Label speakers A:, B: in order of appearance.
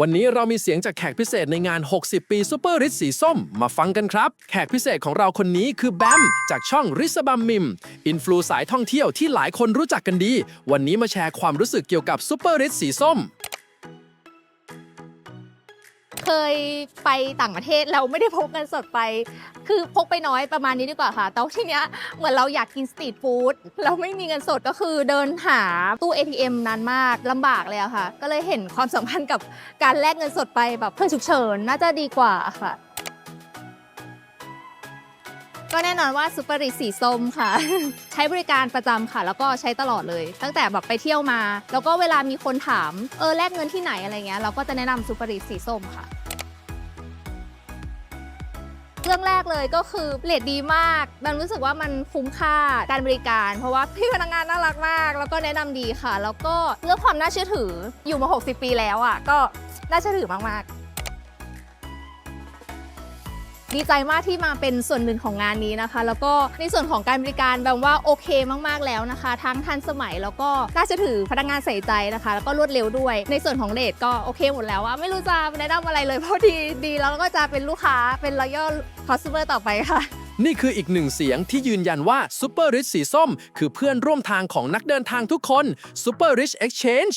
A: วันนี้เรามีเสียงจากแขกพิเศษในงาน 60 ปีซูเปอร์ริสสีส้ม มาฟังกันครับ แขกพิเศษของเราคนนี้คือแบม จากช่องริสบัมมิม อินฟลูสายท่องเที่ยวที่หลายคนรู้จักกันดี วันนี้มาแชร์ความรู้สึกเกี่ยวกับซูเปอร์ริสสีส้ม
B: เคยไปต่างประเทศเราไม่ได้พกเงินสดไป คือพกไปน้อยประมาณนี้ดีกว่าค่ะ แต่ว่าทีเนี้ยเหมือนเราอยากกินสตรีทฟู้ดเราไม่มีเงินสดก็คือเดินหาตู้ ATM นานมากลำบากเลยอะค่ะ ก็เลยเห็นความสำคัญกับการแลกเงินสดไปแบบเพื่อฉุกเฉินน่าจะดีกว่าค่ะ ก็แน่นอนว่าซูเปอร์ริสีส้มค่ะ ใช้บริการประจำค่ะ แล้วก็ใช้ตลอดเลย ตั้งแต่แบบไปเที่ยวมา แล้วก็เวลามีคนถามเออแลกเงินที่ไหนอะไรเงี้ยเราก็จะแนะนำซูเปอร์ริสีส้มค่ะ เรื่องแรกเลยก็คือเลทดีมากมันรู้สึกว่ามันคุ้มค่าการบริการ เพราะว่าพี่พนักงานน่ารักมาก แล้วก็แนะนำดีค่ะ แล้วก็เรื่องความน่าเชื่อถืออยู่มา 60 ปีแล้วอะก็น่าเชื่อถือมากๆ ดีใจมากที่มาเป็นส่วนหนึ่งของงานนี้นะคะ แล้วก็ในส่วนของการบริการแบบว่าโอเคมากๆแล้วนะคะ ทั้งทันสมัยแล้วก็น่าเชื่อถือพนักงานใส่ใจนะคะ แล้วก็รวดเร็วด้วย ในส่วนของเลทก็โอเคหมดแล้วอะไม่รู้จะแนะนำอะไรเลยเพราะดีดีแล้วก็จะเป็นลูกค้าเป็น loyal customer ต่อไปค่ะ
A: นี่คืออีกหนึ่งเสียงที่ยืนยันว่าซูเปอร์ริชสีส้ม คือเพื่อนร่วมทางของนักเดินทางทุกคนซูเปอร์ริช Exchange